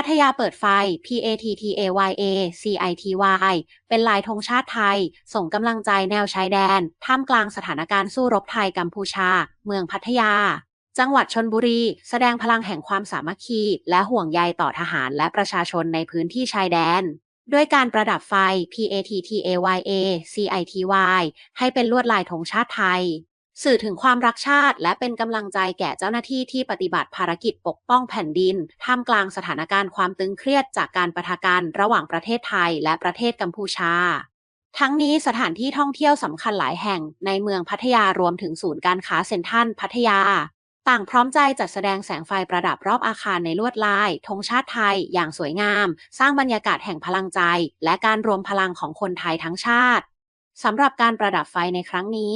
พัทยาเปิดไฟ PATTAYA CITY เป็นลายธงชาติไทย ส่งกำลังใจแนวชายแดน ท่ามกลางสถานการณ์สู้รบไทยกัมพูชา เมืองพัทยา จังหวัดชนบุรี แสดงพลังแห่งความสามัคคี และห่วงใยต่อทหารและประชาชนในพื้นที่ชายแดนด้วยการประดับไฟ PATTAYA CITY ให้เป็นลวดลายธงชาติไทย สื่อถึงความรักชาติ และเป็นกำลังใจแก่เจ้าหน้าที่ที่ปฏิบัติภารกิจปกป้องแผ่นดิน ท่ามกลางสถานการณ์ความตึงเครียดจากการประทะกันระหว่างประเทศไทยและประเทศกัมพูชา ทั้งนี้สถานที่ท่องเที่ยวสำคัญหลายแห่งในเมืองพัทยารวมถึงศูนย์การค้าเซ็นทรัลพัทยา ต่างพร้อมใจจัดแสดงแสงไฟประดับรอบอาคารในลวดลายธงชาติไทยอย่างสวยงาม สร้างบรรยากาศแห่งพลังใจ และการรวมพลังของคนไทยทั้งชาติสำหรับการประดับไฟในครั้งนี้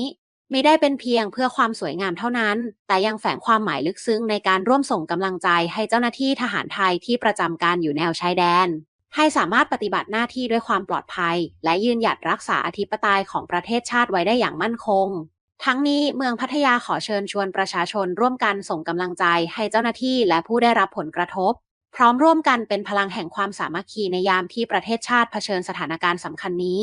ม่ได้เป็นเพียงเพื่อความสวยงามเท่านั้น แต่ยังแฝงความหมายลึกซึ้งในการร่วมส่งกำลังใจให้เจ้าหน้าที่ทหารไทยที่ประจำการอยู่แนวชายแดน ให้สามารถปฏิบัติหน้าที่ด้วยความปลอดภัย และยืนหยัดรักษาอธิปไตยของประเทศชาติไว้ได้อย่างมั่นคง ทั้งนี้เมืองพัทยาขอเชิญชวนประชาชนร่วมกันส่งกำลังใจให้เจ้าหน้าที่และผู้ได้รับผลกระทบ พร้อมร่วมกันเป็นพลังแห่งความสามัคคีในยามที่ประเทศชาติเผชิญสถานการณ์สำคัญนี้